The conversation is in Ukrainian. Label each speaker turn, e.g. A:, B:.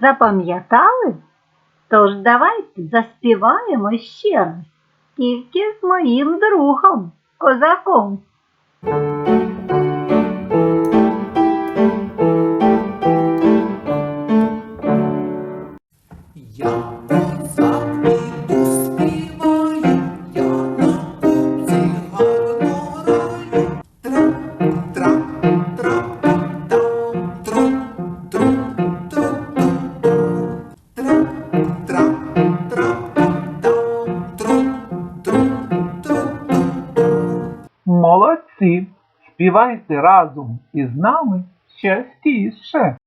A: Запам'ятали? Тож давайте заспіваємо ще раз тільки з моїм другом, козаком.
B: Молодці! Співайте разом із нами частіше.